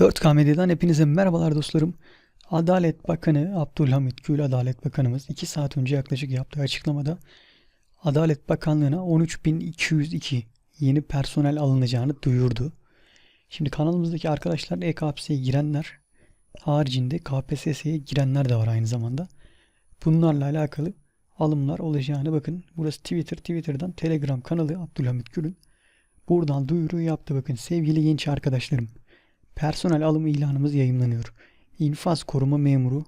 4K Medya'dan hepinize merhabalar dostlarım. Adalet Bakanı Abdülhamit Gül Adalet Bakanımız 2 saat önce yaklaşık yaptığı açıklamada Adalet Bakanlığı'na 13.202 yeni personel alınacağını duyurdu. Şimdi kanalımızdaki arkadaşlar EKPS'ye girenler haricinde KPSS'ye girenler de var aynı zamanda. Bunlarla alakalı alımlar olacağını bakın. Burası Twitter. Twitter'dan Telegram kanalı Abdülhamit Gül'ün. Buradan duyuru yaptı bakın sevgili genç arkadaşlarım. Personel alımı ilanımız yayınlanıyor. İnfaz koruma memuru,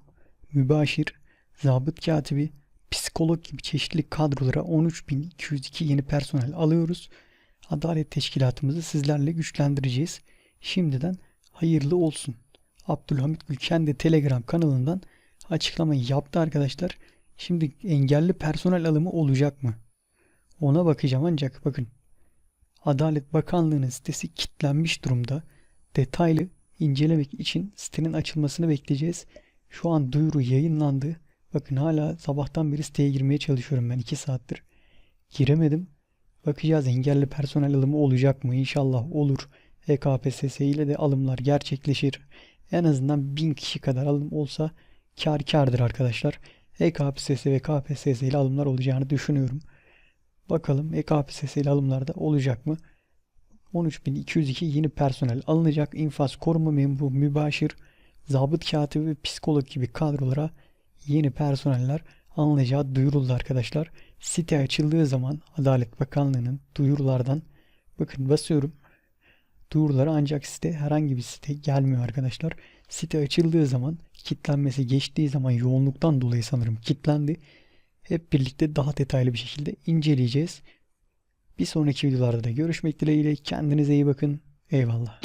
mübaşir, zabıt katibi, psikolog gibi çeşitli kadrolara 13.202 yeni personel alıyoruz. Adalet teşkilatımızı sizlerle güçlendireceğiz. Şimdiden hayırlı olsun. Abdülhamit Gül kendi Telegram kanalından açıklamayı yaptı arkadaşlar. Şimdi engelli personel alımı olacak mı? Ona bakacağım ancak bakın Adalet Bakanlığı'nın sitesi kilitlenmiş durumda. Detaylı incelemek için sitenin açılmasını bekleyeceğiz. Şu an duyuru yayınlandı. Bakın hala sabahtan beri siteye girmeye çalışıyorum ben 2 saattir. Giremedim. Bakacağız engelli personel alımı olacak mı? İnşallah olur. EKPSS ile de alımlar gerçekleşir. En azından 1000 kişi kadar alım olsa kar kardır arkadaşlar. EKPSS ve KPSS ile alımlar olacağını düşünüyorum. Bakalım EKPSS ile alımlarda olacak mı? 13.202 yeni personel alınacak. İnfaz koruma memuru, mübaşir, zabıt katibi ve psikolog gibi kadrolara yeni personeller alınacağı duyuruldu arkadaşlar. Site açıldığı zaman Adalet Bakanlığı'nın duyurulardan bakın basıyorum. Duyuruları ancak site herhangi bir site gelmiyor arkadaşlar. Site açıldığı zaman kitlenmesi geçtiği zaman yoğunluktan dolayı sanırım kitlendi. Hep birlikte daha detaylı bir şekilde inceleyeceğiz. Bir sonraki videolarda da görüşmek dileğiyle. Kendinize iyi bakın. Eyvallah.